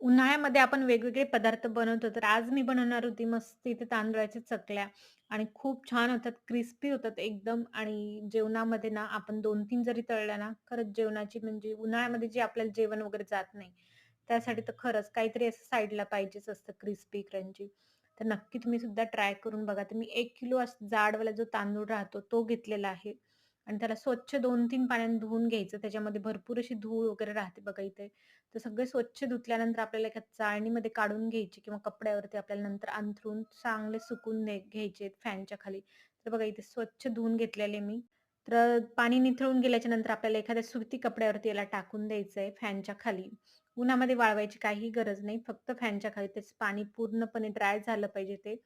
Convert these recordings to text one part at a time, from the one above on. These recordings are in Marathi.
उन्हाळ्यामध्ये आपण वेगवेगळे पदार्थ बनवतो, तर आज मी बनवणार होती मस्त इथे तांदळाच्या चकल्या आणि खूप छान होतात, क्रिस्पी होतात एकदम आणि जेवणामध्ये ना आपण 2-3 जरी तळल्या ना, खरंच जेवणाची म्हणजे उन्हाळ्यामध्ये जे आपल्याला जेवण वगैरे जात नाही, त्यासाठी तर खरंच काहीतरी असं साईडला पाहिजेच असतं क्रिस्पी, क्रंची. तर नक्की तुम्ही सुद्धा ट्राय करून बघा. तर मी एक किलो असं जाडवाला जो तांदूळ राहतो, तो घेतलेला आहे आणि त्याला स्वच्छ 2-3 पाण्याने धुवून घ्यायचं. त्याच्यामध्ये भरपूर अशी धूळ वगैरे राहते बघा इथे. तर सगळे स्वच्छ धुतल्यानंतर आपल्याला एका चाळणीमध्ये काढून घ्यायची किंवा कपड्यावरती आपल्याला नंतर अंथरून चांगले सुकून घ्यायचे फॅनच्या खाली. तर बघा इथे स्वच्छ धुवून घेतलेले मी. तर पाणी निथळून गेल्याच्यानंतर आपल्याला एखाद्या सुती कपड्यावरती याला टाकून द्यायचंय फॅनच्या खाली. उन्हामध्ये वाळवायची काहीही गरज नाही. फक्त फॅनच्या खाली त्याचं पाणी पूर्णपणे ड्राय झालं पाहिजे ते.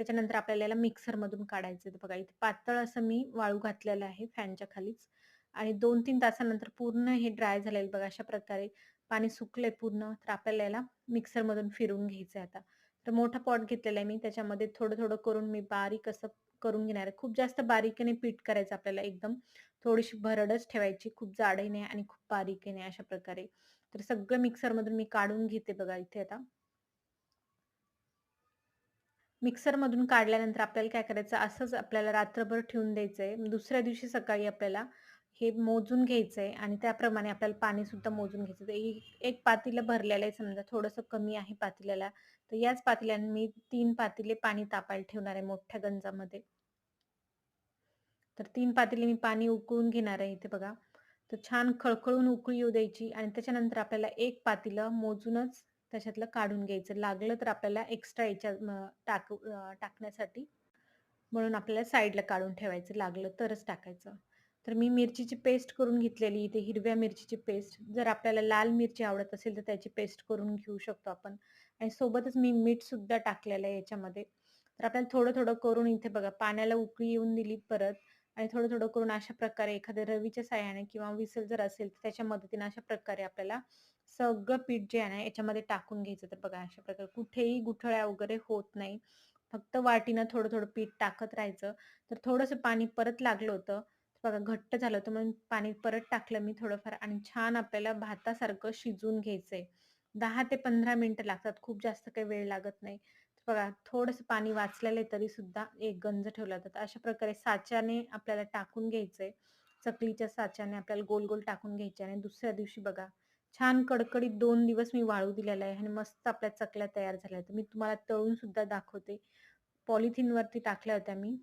त्याच्यानंतर आपल्याला याला मिक्सरमधून काढायचं. बघा इथे पातळ असं मी वाळू घातलेलं आहे फॅनच्या खालीच आणि 2-3 तासानंतर पूर्ण हे ड्राय झालेलं बघा अशा प्रकारे पाणी सुकलंय पूर्ण. तर आपल्याला याला मिक्सरमधून घ्यायचं आहे आता. तर मोठा पॉट घेतलेला आहे मी. त्याच्यामध्ये थोडं-थोडं करून मी बारीक असं करून घेणार आहे. खूप जास्त बारीकीने पीठ करायचं आपल्याला एकदम. थोडीशी भरडच ठेवायची. खूप जाडही नाही आणि खूप बारीकीने अशा प्रकारे. तर सगळं मिक्सरमधून मी काढून घेते बघा इथे आता. मिक्सरमधून काढल्यानंतर आपल्याला काय करायचं असंच आपल्याला रात्रभर ठेवून आहे दुसऱ्या दिवशी सकाळी आपल्याला हे मोजून घ्यायचं आहे आणि त्याप्रमाणे आपल्याला पाणीसुद्धा मोजून घ्यायचं. आहे एक एक पातेलं भरलेलं आहे समजा थोडंसं कमी आहे पातेल्याला, तर याच पातेल्याने मी तीन पातेले पाणी तापायला ठेवणार आहे मोठ्या गंजामध्ये. तर तीन पातीले मी पाणी उकळून घेणार आहे इथे बघा. तर छान खळखळून उकळी येऊ द्यायची आणि त्याच्यानंतर आपल्याला एक पातीलं मोजूनच त्याच्यातलं काढून घ्यायचं. लागलं तर आपल्याला एक्स्ट्रा याच्यात टाकू टाकण्यासाठी म्हणून आपल्याला साईडला काढून ठेवायचं लागलं तरच टाकायचं. तर मी मिरचीची पेस्ट करून घेतलेली इथे हिरव्या मिरचीची पेस्ट. जर आपल्याला लाल मिरची आवडत असेल तर त्याची पेस्ट करून घेऊ शकतो आपण आणि सोबतच मी मीठसुद्धा टाकलेलं आहे याच्यामध्ये. तर आपल्याला थोडं-थोडं करून इथे बघा पाण्याला उकळी येऊन दिली परत आणि थोडं-थोडं करून अशा प्रकारे एखाद्या रवीच्या साह्याने किंवा विसल जर असेल तर त्याच्या मदतीने अशा प्रकारे आपल्याला सगळं पीठ जे आहे ना याच्यामध्ये टाकून घ्यायचं. तर बघा अशा प्रकारे कुठेही गुठळ्या वगैरे होत नाही. फक्त वाटीनं थोडं-थोडं पीठ टाकत राहायचं. तर थोडंसं पाणी परत लागलं होतं. बघा घट्ट झालं होतं म्हणून पाणी परत टाकलं मी थोडंफार आणि छान आपल्याला भातासारखं शिजवून घ्यायचंय. दहा ते 15 मिनिटं लागतात. खूप जास्त काही वेळ लागत नाही. बघा थोडंसं पाणी वाचलेलं आहे तरीसुद्धा एक गंज ठेवला जातो तर अशा प्रकारे साच्याने आपल्याला टाकून घ्यायचंय. चकलीच्या साच्याने आपल्याला गोल-गोल टाकून घ्यायचे आणि दुसऱ्या दिवशी बघा छान कडकडीत दोन दिवस मी वाळू दिलेला आहे आणि मस्त आपल्या चकल्या तयार झाल्या. तर मी तुम्हाला तळून सुद्धा दाखवते. पॉलिथिनवरती टाकल्या होत्या मी.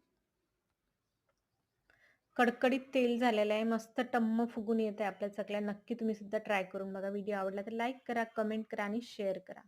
कडकडीत तेल झालेलं आहे. मस्त टम्म फुगून येत आहे आपल्या चकल्या. नक्की तुम्ही सुद्धा ट्राय करून बघा. व्हिडिओ आवडला तर लाईक करा, कमेंट करा आणि शेअर करा.